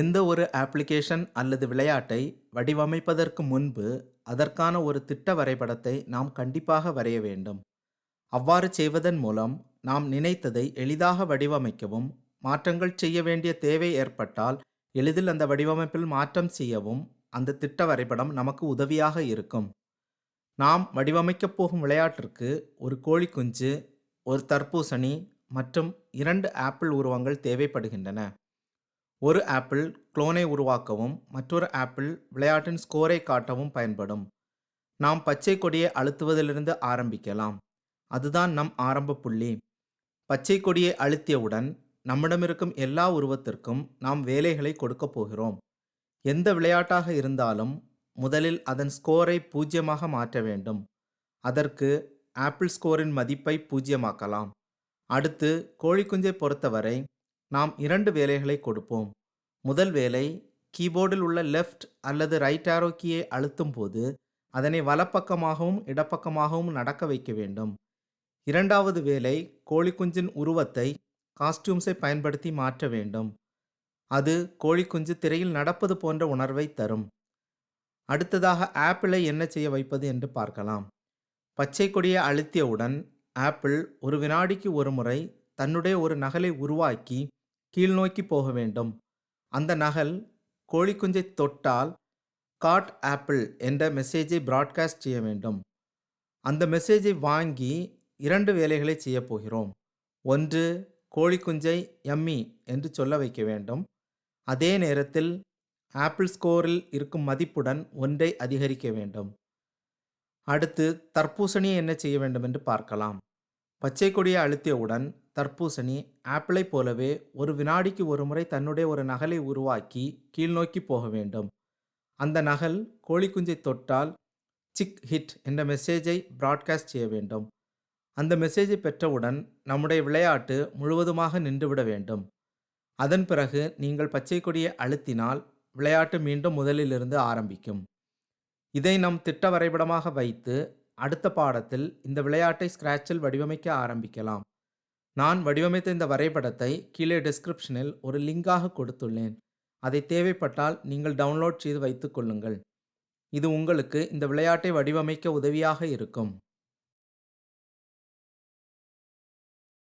எந்த ஒரு அப்ளிகேஷன் அல்லது விளையாட்டை வடிவமைப்பதற்கு முன்பு அதற்கான ஒரு திட்ட வரைபடத்தை நாம் கண்டிப்பாக வரைய வேண்டும். அவ்வாறு செய்வதன் மூலம் நாம் நினைத்ததை எளிதாக வடிவமைக்கவும் மாற்றங்கள் செய்ய வேண்டிய தேவை ஏற்பட்டால் எளிதில் அந்த வடிவமைப்பில் மாற்றம் செய்யவும் அந்த திட்ட வரைபடம் நமக்கு உதவியாக இருக்கும். நாம் வடிவமைக்கப் போகும் விளையாட்டிற்கு ஒரு கோழி குஞ்சு ஒரு தர்பூசணி மற்றும் இரண்டு ஆப்பிள் உருவங்கள் தேவைப்படுகின்றன. ஒரு ஆப்பிள் குளோனை உருவாக்கவும் மற்றொரு ஆப்பிள் விளையாட்டின் ஸ்கோரை காட்டவும் பயன்படும். நாம் பச்சை கொடியை அழுத்துவதிலிருந்து ஆரம்பிக்கலாம். அதுதான் நம் ஆரம்ப புள்ளி. பச்சை கொடியை அழுத்தியவுடன் நம்மிடமிருக்கும் எல்லா உருவத்திற்கும் நாம் வேலைகளை கொடுக்கப் போகிறோம். எந்த விளையாட்டாக இருந்தாலும் முதலில் அதன் ஸ்கோரை பூஜ்ஜியமாக மாற்ற வேண்டும். அதற்கு ஆப்பிள் ஸ்கோரின் மதிப்பை பூஜ்ஜியமாக்கலாம் அடுத்து கோழிக்குஞ்சை பொறுத்தவரை நாம் இரண்டு வேலைகளை கொடுப்போம். முதல் வேலை கீபோர்டில் உள்ள லெஃப்ட் அல்லது ரைட் ஆரோ கீயை அழுத்தும் போது அதனை வலப்பக்கமாகவும் இடப்பக்கமாகவும் நடக்க வைக்க வேண்டும். இரண்டாவது வேலை கோழிக்குஞ்சின் உருவத்தை காஸ்டியூம்ஸை பயன்படுத்தி மாற்ற வேண்டும். அது கோழிக்குஞ்சு திரையில் நடப்பது போன்ற உணர்வை தரும். அடுத்ததாக ஆப்பிளை என்ன செய்ய வைப்பது என்று பார்க்கலாம். பச்சை கொடியை அழுத்தியவுடன் ஆப்பிள் ஒரு வினாடிக்கு ஒரு முறை தன்னுடைய ஒரு நகலை உருவாக்கி கீழ்நோக்கி போக வேண்டும். அந்த நகல் கோழிக்குஞ்சை தொட்டால் காட் ஆப்பிள் என்ற மெசேஜை பிராட்காஸ்ட் செய்ய வேண்டும். அந்த மெசேஜை வாங்கி இரண்டு வேலைகளை செய்யப்போகிறோம் ஒன்று கோழிக்குஞ்சை எம்மி என்று சொல்ல வைக்க வேண்டும். அதே நேரத்தில் ஆப்பிள் ஸ்கோரில் இருக்கும் மதிப்புடன் ஒன்றை அதிகரிக்க வேண்டும். அடுத்து தர்பூசணியை என்ன செய்ய வேண்டும் என்று பார்க்கலாம். பச்சை கொடியை அழுத்தியவுடன் தர்பூசணி ஆப்பிளைப் போலவே ஒரு வினாடிக்கு ஒரு முறை தன்னுடைய ஒரு நகலை உருவாக்கி கீழ்நோக்கி போக வேண்டும். அந்த நகல் கோழிக்குஞ்சை தொட்டால் சிக் ஹிட் என்ற மெசேஜை பிராட்காஸ்ட் செய்ய வேண்டும். அந்த மெசேஜை பெற்றவுடன் நம்முடைய விளையாட்டு முழுவதுமாக நின்றுவிட வேண்டும். அதன் பிறகு நீங்கள் பச்சை கொடியை அழுத்தினால் விளையாட்டு மீண்டும் முதலிலிருந்து ஆரம்பிக்கும். இதை நம் திட்ட வரைபடமாக வைத்து அடுத்த பாடத்தில் இந்த விளையாட்டை ஸ்கிராச்சில் வடிவமைக்க ஆரம்பிக்கலாம். நான் வடிவமைத்த இந்த வரைபடத்தை கீழே டிஸ்கிரிப்ஷனில் ஒரு லிங்காக கொடுத்துள்ளேன். அதை தேவைப்பட்டால் நீங்கள் டவுன்லோட் செய்து வைத்துக்கொள்ளுங்கள் இது உங்களுக்கு இந்த விளையாட்டை வடிவமைக்க உதவியாக இருக்கும்.